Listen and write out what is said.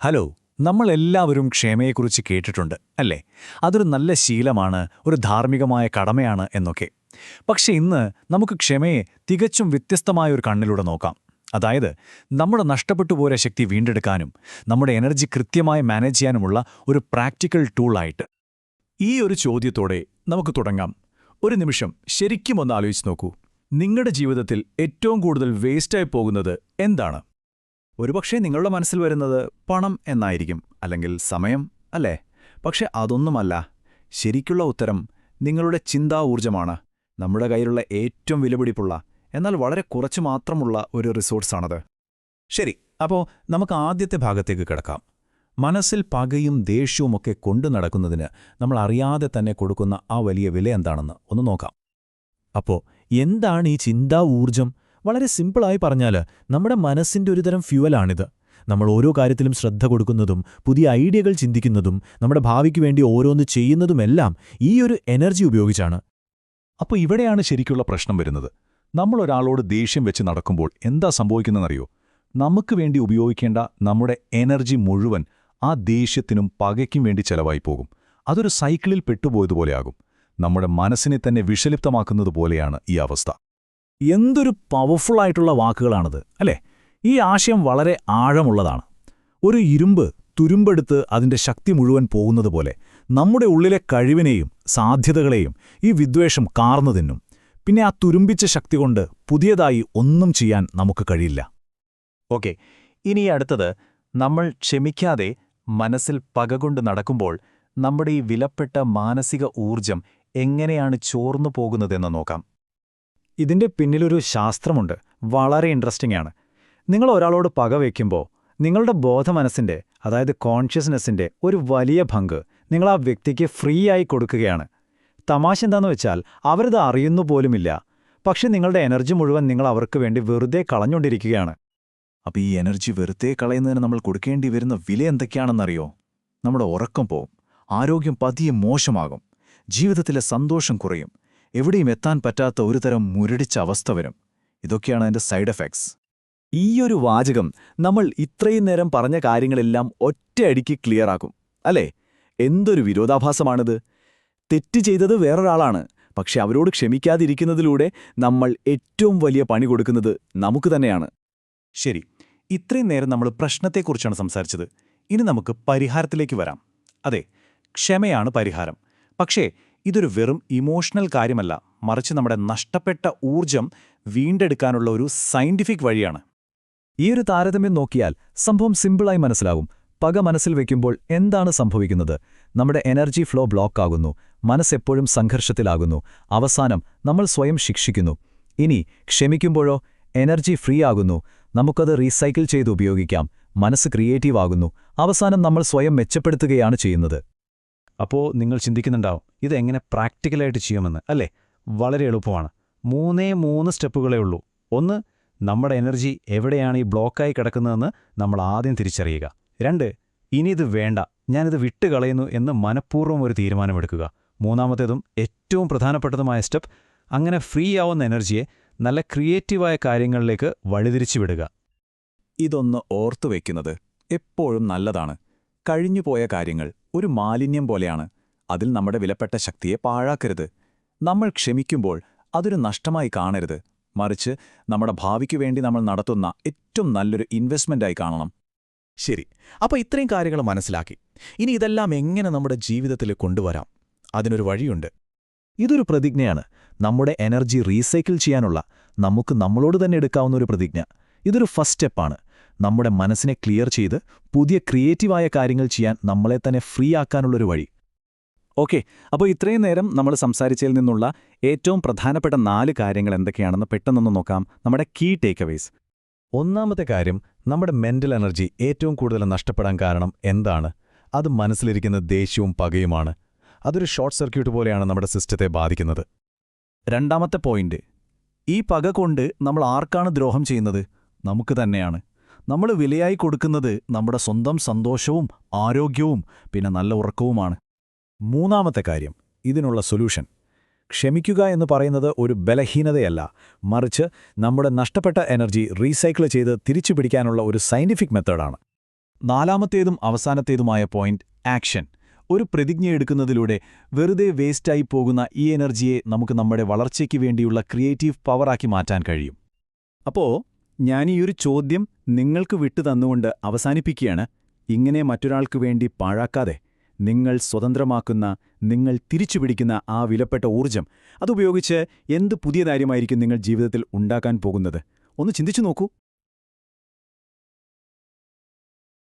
Hello നമ്മളെല്ലാവരും ക്ഷമയെക്കുറിച്ച് കേട്ടിട്ടുണ്ട് അല്ലേ? അതൊരു നല്ല ശീലമാണ് ഒരു ധാർമ്മികമായ കടമയാണ് എന്നൊക്കെ. പക്ഷെ ഇന്ന് നമുക്ക് ക്ഷമയെ തികച്ചും വ്യത്യസ്തമായ ഒരു കണ്ണിലൂടെ നോക്കാം. അതായത് നമ്മുടെ നഷ്ടപ്പെട്ടു പോയ ശക്തി വീണ്ടെടുക്കാനും നമ്മുടെ എനർജി കൃത്യമായി മാനേജ് ചെയ്യാനുമുള്ള ഒരു പ്രാക്ടിക്കൽ ടൂളായിട്ട്. ഈ ഒരു ചോദ്യത്തോടെ നമുക്ക് തുടങ്ങാം. ഒരു നിമിഷം ശരിക്കും ഒന്ന് ആലോചിച്ച് നോക്കൂ. നിങ്ങളുടെ ജീവിതത്തിൽ ഏറ്റവും കൂടുതൽ വേസ്റ്റായി പോകുന്നത് എന്താണ്? ഒരുപക്ഷെ നിങ്ങളുടെ മനസ്സിൽ വരുന്നത് പണം എന്നായിരിക്കും അല്ലെങ്കിൽ സമയം അല്ലേ? പക്ഷെ അതൊന്നുമല്ല. ശരിക്കുള്ള ഉത്തരം നിങ്ങളുടെ ചിന്താ ഊർജമാണ്. നമ്മുടെ കയ്യിലുള്ള ഏറ്റവും വിലപിടിപ്പുള്ള എന്നാൽ വളരെ കുറച്ചു മാത്രമുള്ള ഒരു റിസോഴ്സാണത്. ശരി അപ്പോൾ നമുക്ക് ആദ്യത്തെ ഭാഗത്തേക്ക് കിടക്കാം. മനസ്സിൽ പകയും ദേഷ്യവുമൊക്കെ കൊണ്ടു നടക്കുന്നതിന് നമ്മൾ അറിയാതെ തന്നെ കൊടുക്കുന്ന ആ വലിയ വില എന്താണെന്ന് ഒന്ന് നോക്കാം. അപ്പോ എന്താണ് ഈ ചിന്താ ഊർജം വളരെ സിമ്പിളായി പറഞ്ഞാൽ നമ്മുടെ മനസ്സിന്റെ ഒരുതരം ഫ്യുവലാണിത്. നമ്മൾ ഓരോ കാര്യത്തിലും ശ്രദ്ധ കൊടുക്കുന്നതും പുതിയ ഐഡിയകൾ ചിന്തിക്കുന്നതും നമ്മുടെ ഭാവിക്ക് വേണ്ടി ഓരോന്ന് ചെയ്യുന്നതുമെല്ലാം ഈ ഒരു എനർജി ഉപയോഗിച്ചാണ്. അപ്പോൾ ഇവിടെയാണ് ശരിക്കുള്ള പ്രശ്നം വരുന്നത്. നമ്മളൊരാളോട് ദേഷ്യം വെച്ച് നടക്കുമ്പോൾ എന്താ സംഭവിക്കുന്നതെന്നറിയോ? നമുക്ക് വേണ്ടി ഉപയോഗിക്കേണ്ട നമ്മുടെ എനർജി മുഴുവൻ ആ ദേഷ്യത്തിനും പകയ്ക്കും വേണ്ടി ചെലവായി പോകും. അതൊരു സൈക്കിളിൽ പെട്ടുപോയതുപോലെയാകും. നമ്മുടെ മനസ്സിനെ തന്നെ വിഷലിപ്തമാക്കുന്നത് പോലെയാണ് ഈ അവസ്ഥ. എന്തൊരു പവർഫുൾ ആയിട്ടുള്ള വാക്കുകളാണത് അല്ലേ? ഈ ആശയം വളരെ ആഴമുള്ളതാണ്. ഒരു ഇരുമ്പ് തുരുമ്പെടുത്ത് അതിന്റെ ശക്തി മുഴുവൻ പോകുന്നത് പോലെ നമ്മുടെ ഉള്ളിലെ കഴിവിനെയും സാധ്യതകളെയും ഈ വിദ്വേഷം കാർന്നു തിന്നും. പിന്നെ ആ തുരുമ്പിച്ച ശക്തി കൊണ്ട് പുതിയതായി ഒന്നും ചെയ്യാൻ നമുക്ക് കഴിയില്ല. ഓക്കെ ഇനി അടുത്തത് നമ്മൾ ക്ഷമിക്കാതെ മനസ്സിൽ പകകൊണ്ട് നടക്കുമ്പോൾ നമ്മുടെ ഈ വിലപ്പെട്ട മാനസിക ഊർജം എങ്ങനെയാണ് ചോർന്നു പോകുന്നതെന്ന് നോക്കാം. ഇതിന്റെ പിന്നിലൊരു ശാസ്ത്രമുണ്ട്. വളരെ ഇൻട്രസ്റ്റിംഗ് ആണ്. നിങ്ങൾ ഒരാളോട് പക വയ്ക്കുമ്പോൾ നിങ്ങളുടെ ബോധമനസ്സിന്റെ അതായത് കോൺഷ്യസ്നെസ്സിന്റെ ഒരു വലിയ പങ്ക് നിങ്ങൾ ആ വ്യക്തിക്ക് ഫ്രീ ആയി കൊടുക്കുകയാണ്. തമാശ എന്താണെന്ന് വെച്ചാൽ അവരത് അറിയുന്നു പോലുമില്ല. പക്ഷെ നിങ്ങളുടെ എനർജി മുഴുവൻ നിങ്ങൾ അവർക്ക് വേണ്ടി വെറുതെ കളഞ്ഞുകൊണ്ടിരിക്കുകയാണ്. അപ്പോൾ ഈ എനർജി വെറുതെ കളയുന്നതിന് നമ്മൾ കൊടുക്കേണ്ടി വരുന്ന വില എന്തൊക്കെയാണെന്നറിയോ? നമ്മുടെ ഉറക്കം പോവും. ആരോഗ്യം പതിയെ മോശമാകും. ജീവിതത്തിലെ സന്തോഷം കുറയും. എവിടെയും എത്താൻ പറ്റാത്ത ഒരുതരം മുരടിച്ച അവസ്ഥ വരും. ഇതൊക്കെയാണ് അതിന്റെ സൈഡ് എഫക്ട്സ്. ഈയൊരു വാചകം നമ്മൾ ഇത്രയും നേരം പറഞ്ഞ കാര്യങ്ങളെല്ലാം ഒറ്റയടിക്ക് ക്ലിയറാക്കും അല്ലേ? എന്തൊരു വിരോധാഭാസമാണിത്? തെറ്റ് ചെയ്തത് വേറൊരാളാണ് പക്ഷെ അവരോട് ക്ഷമിക്കാതിരിക്കുന്നതിലൂടെ നമ്മൾ ഏറ്റവും വലിയ പണി കൊടുക്കുന്നത് നമുക്ക് തന്നെയാണ്. ശരി ഇത്രയും നേരം നമ്മൾ പ്രശ്നത്തെക്കുറിച്ചാണ് സംസാരിച്ചത്. ഇനി നമുക്ക് പരിഹാരത്തിലേക്ക് വരാം. അതെ ക്ഷമയാണ് പരിഹാരം. പക്ഷേ ഇതൊരു വെറും ഇമോഷണൽ കാര്യമല്ല. മറിച്ച് നമ്മുടെ നഷ്ടപ്പെട്ട ഊർജം വീണ്ടെടുക്കാനുള്ള ഒരു സയന്റിഫിക് വഴിയാണ്. ഈ ഒരു താരതമ്യം നോക്കിയാൽ സംഭവം സിമ്പിളായി മനസ്സിലാവും. പക മനസ്സിൽ വയ്ക്കുമ്പോൾ എന്താണ് സംഭവിക്കുന്നത്? നമ്മുടെ എനർജി ഫ്ലോ ബ്ലോക്ക് ആകുന്നു. മനസ്സെപ്പോഴും സംഘർഷത്തിലാകുന്നു. അവസാനം നമ്മൾ സ്വയം ശിക്ഷിക്കുന്നു. ഇനി ക്ഷമിക്കുമ്പോഴോ? എനർജി ഫ്രീ ആകുന്നു. നമുക്കത് റീസൈക്കിൾ ചെയ്ത് ഉപയോഗിക്കാം. മനസ്സ് ക്രിയേറ്റീവ് ആകുന്നു. അവസാനം നമ്മൾ സ്വയം മെച്ചപ്പെടുത്തുകയാണ് ചെയ്യുന്നത്. അപ്പോൾ നിങ്ങൾ ചിന്തിക്കുന്നുണ്ടാവും ഇതെങ്ങനെ പ്രാക്ടിക്കലായിട്ട് ചെയ്യുമെന്ന് അല്ലേ? വളരെ എളുപ്പമാണ്. മൂന്നേ മൂന്ന് സ്റ്റെപ്പുകളേ ഉള്ളൂ. ഒന്ന് നമ്മുടെ എനർജി എവിടെയാണ് ഈ ബ്ലോക്കായി കിടക്കുന്നതെന്ന് നമ്മൾ ആദ്യം തിരിച്ചറിയുക. രണ്ട് ഇനി ഇത് വേണ്ട ഞാനിത് വിട്ടുകളയുന്നു എന്ന് മനഃപൂർവം ഒരു തീരുമാനമെടുക്കുക. മൂന്നാമത്തേതും ഏറ്റവും പ്രധാനപ്പെട്ടതുമായ സ്റ്റെപ്പ് അങ്ങനെ ഫ്രീ ആവുന്ന എനർജിയെ നല്ല ക്രിയേറ്റീവായ കാര്യങ്ങളിലേക്ക് വഴിതിരിച്ചു വിടുക ഇതൊന്ന് ഓർത്തു വയ്ക്കുന്നത് എപ്പോഴും നല്ലതാണ്. കഴിഞ്ഞുപോയ കാര്യങ്ങൾ ഒരു മാലിന്യം പോലെയാണ്. അതിൽ നമ്മുടെ വിലപ്പെട്ട ശക്തിയെ പാഴാക്കരുത്. നമ്മൾ ക്ഷമിക്കുമ്പോൾ അതൊരു നഷ്ടമായി കാണരുത്. മറിച്ച് നമ്മുടെ ഭാവിക്ക് വേണ്ടി നമ്മൾ നടത്തുന്ന ഏറ്റവും നല്ലൊരു ഇൻവെസ്റ്റ്മെന്റായി കാണണം. ശരി. അപ്പോൾ ഇത്രയും കാര്യങ്ങൾ മനസ്സിലാക്കി. ഇനി ഇതെല്ലാം എങ്ങനെ നമ്മുടെ ജീവിതത്തിൽ കൊണ്ടുവരാം? അതിനൊരു വഴിയുണ്ട്. ഇതൊരു പ്രതിജ്ഞയാണ്. നമ്മുടെ എനർജി റീസൈക്കിൾ ചെയ്യാനുള്ള നമുക്ക് നമ്മളോട് തന്നെ എടുക്കാവുന്ന ഒരു പ്രതിജ്ഞ. ഇതൊരു ഫസ്റ്റ് സ്റ്റെപ്പാണ് നമ്മുടെ മനസ്സിനെ ക്ലിയർ ചെയ്ത് പുതിയ ക്രിയേറ്റീവായ കാര്യങ്ങൾ ചെയ്യാൻ നമ്മളെ തന്നെ ഫ്രീ ആക്കാനുള്ളൊരു വഴി. ഓക്കെ അപ്പോൾ ഇത്രയും നേരം നമ്മൾ സംസാരിച്ചതിൽ നിന്നുള്ള ഏറ്റവും പ്രധാനപ്പെട്ട നാല് കാര്യങ്ങൾ എന്തൊക്കെയാണെന്ന് പെട്ടെന്നൊന്ന് നോക്കാം. നമ്മുടെ കീ ടേക്ക് അവേസ് ഒന്നാമത്തെ കാര്യം നമ്മുടെ മെന്റൽ എനർജി ഏറ്റവും കൂടുതൽ നഷ്ടപ്പെടാൻ കാരണം എന്താണ്? അത് മനസ്സിലിരിക്കുന്ന ദേഷ്യവും പകയുമാണ്. അതൊരു ഷോർട്ട് സർക്യൂട്ട് പോലെയാണ് നമ്മുടെ സിസ്റ്റത്തെ ബാധിക്കുന്നത്. രണ്ടാമത്തെ പോയിന്റ് ഈ പക കൊണ്ട് നമ്മൾ ആർക്കാണ് ദ്രോഹം ചെയ്യുന്നത്? നമുക്ക് തന്നെയാണ്. നമ്മൾ വിലയായി കൊടുക്കുന്നത് നമ്മുടെ സ്വന്തം സന്തോഷവും ആരോഗ്യവും പിന്നെ നല്ല ഉറക്കവുമാണ്. മൂന്നാമത്തെ കാര്യം ഇതിനുള്ള സൊല്യൂഷൻ. ക്ഷമിക്കുക എന്ന് പറയുന്നത് ഒരു ബലഹീനതയല്ല. മറിച്ച് നമ്മുടെ നഷ്ടപ്പെട്ട എനർജി റീസൈക്കിൾ ചെയ്ത് തിരിച്ചു പിടിക്കാനുള്ള ഒരു സയന്റിഫിക് മെത്തേഡാണ്. നാലാമത്തേതും അവസാനത്തേതുമായ പോയിന്റ് ആക്ഷൻ. ഒരു പ്രതിജ്ഞ പ്രതിജ്ഞയെടുക്കുന്നതിലൂടെ വെറുതെ വേസ്റ്റായി പോകുന്ന ഈ എനർജിയെ നമുക്ക് നമ്മുടെ വളർച്ചയ്ക്ക് വേണ്ടിയുള്ള ക്രിയേറ്റീവ് പവറാക്കി മാറ്റാൻ കഴിയും. അപ്പോ ഞാൻ ഈ ഒരു ചോദ്യം നിങ്ങൾക്ക് വിട്ടു തന്നുകൊണ്ട് അവസാനിപ്പിക്കുകയാണ്. ഇങ്ങനെ മറ്റൊരാൾക്ക് വേണ്ടി പാഴാക്കാതെ നിങ്ങൾ സ്വതന്ത്രമാക്കുന്ന നിങ്ങൾ തിരിച്ചുപിടിക്കുന്ന ആ വിലപ്പെട്ട ഊർജം അതുപയോഗിച്ച് എന്ത് പുതിയ കാര്യമായിരിക്കും നിങ്ങൾ ജീവിതത്തിൽ ഉണ്ടാക്കാൻ പോകുന്നത്? ഒന്ന് ചിന്തിച്ചു നോക്കൂ.